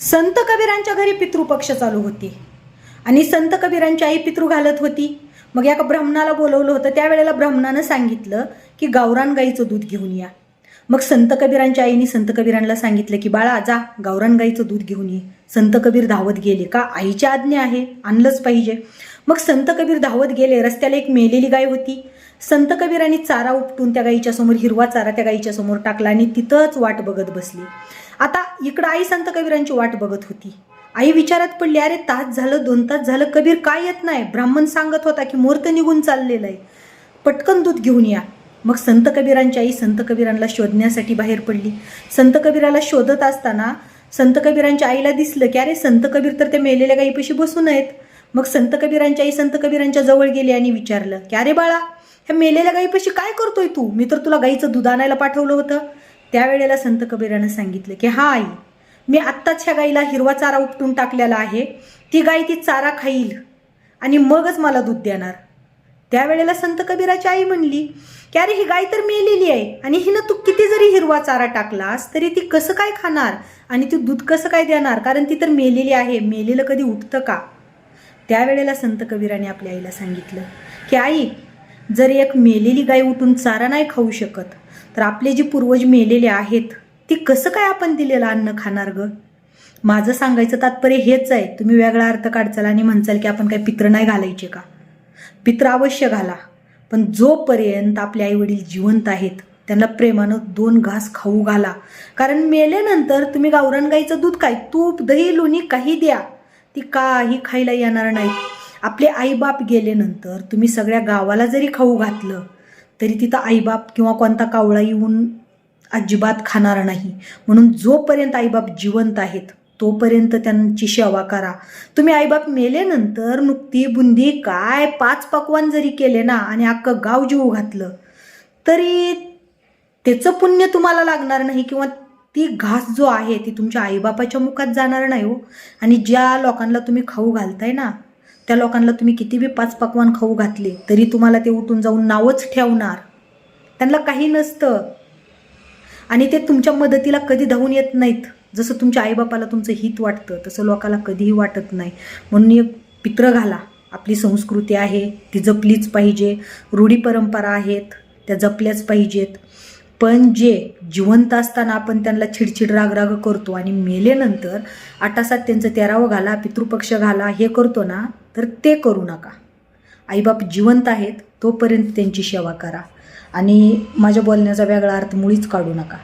संत कबीरांच्या घरी पितृपक्ष चालू होते. आणि संत कबीरांची आई पितृ घालत होती. मग या ब्राह्मणाला बोलवलं होतं. त्यावेळेला ब्राह्मणानं सांगितलं की गावरान गाईचं दूध घेऊन या. मग संत कबीरांच्या आईने संत कबीरांना सांगितलं की बाळा जा गावरान गाईचं दूध घेऊन ये. संत कबीर धावत गेले का? आईची आज्ञा आहे. आणलंच पाहिजे. मग संत कबीर धावत गेले रस्त्याला एक मेलेली गाय होती. संत कबीरांनी चारा उपटून त्या गाईच्या समोर हिरवा चारा त्या गाईच्या समोर टाकला आणि तिथंच वाट बघत बसली. आता इकडं आई संत कबीरांची वाट बघत होती. आई विचारात पडली अरे तास झालं दोन तास झालं कबीर काय येत नाही? ब्राह्मण सांगत होता की मुहूर्त निघून चाललेलं आहे. पटकन दूध घेऊन या. मग संत कबीरांची आई संत कबीरांना शोधण्यासाठी बाहेर पडली. संत कबीराला शोधत असताना संत कबीरांच्या आईला दिसलं की अरे संत कबीर तर त्या मेलेल्या गाईपाशी बसून आहेत. मग संत कबीरांच्या आई संत कबीरांच्या जवळ गेली आणि विचारलं की अरे बाळा ह्या मेलेल्या गाईपाशी काय करतोय तू? मी तर तुला गाईचं दूध आणायला पाठवलं होतं. त्यावेळेला संत कबीरानं सांगितलं की हा आई मी आत्ताच ह्या गाईला हिरवा चारा उपटून टाकलेला आहे. ती गाई ती चारा खाईल आणि मगच मला दूध देणार. त्यावेळेला संत कबीराची आई म्हणली की अरे ही गाय तर मेलेली आहे आणि हिनं तू किती जरी हिरवा चारा टाकलास तरी ती कसं काय खाणार आणि ती दूध कसं काय देणार? कारण ती तर मेलेली आहे मेलेलं कधी उठतं का? त्यावेळेला संत कबीराने आपल्या आईला सांगितलं की आई जर एक मेलेली गाय उठून चारा नाही खाऊ शकत तर आपले जे पूर्वज मेलेले आहेत ती कसं काय आपण दिलेलं अन्न खाणार ग? माझं सांगायचं तात्पर्य हेच आहे. तुम्ही वेगळा अर्थ काढचाल आणि म्हणचाल की आपण काय पित्र नाही घालायचे का? पित्र अवश्य घाला पण जोपर्यंत आपले आईवडील जिवंत आहेत त्यांना प्रेमानं दोन घास खाऊ घाला. कारण मेल्यानंतर तुम्ही गावरान गाईचं दूध काय तूप दही लोणी काही द्या. ती काही खायला येणार नाही. आपले आईबाप गेल्यानंतर तुम्ही सगळ्या गावाला जरी खाऊ घातलं तरी तिथं आईबाप किंवा कोणता कावळा येऊन अजिबात खाणार नाही. म्हणून जोपर्यंत आईबाप जिवंत आहेत तोपर्यंत त्यांची सेवा करा. तुम्ही आईबाप मेल्यानंतर नुकती बुंदी काय पाच पकवान जरी केले ना आणि अख्खं गाव जीव घातलं तरी त्याचं पुण्य तुम्हाला लागणार नाही किंवा ती घास जो आहे ती तुमच्या आईबापाच्या मुखात जाणार नाही हो. आणि ज्या लोकांना तुम्ही खाऊ घालताय ना त्या लोकांना तुम्ही किती बी पाच पकवान खाऊ घातले तरी तुम्हाला ते उठून जाऊन नावच ठेवणार. त्यांना काही नसतं. आणि ते तुमच्या मदतीला कधी धावून येत नाहीत. जसं तुमच्या आईबापाला तुमचं हित वाटतं तसं लोकाला कधीही वाटत नाही. म्हणून एक पित्र घाला. आपली संस्कृती आहे ती जपलीच पाहिजे. रूढी परंपरा आहेत त्या जपल्याच पाहिजेत. पण जे जिवंत असताना आपण त्यांना चिडचिड रागराग करतो आणि मेलेनंतर आटासात त्यांचं तेरावं घाला पितृपक्ष घाला हे करतो ना तर ते करू नका. आईबाप जिवंत आहेत तोपर्यंत त्यांची सेवा करा. आणि माझ्या बोलण्याचा वेगळा अर्थ मुळीच काढू नका.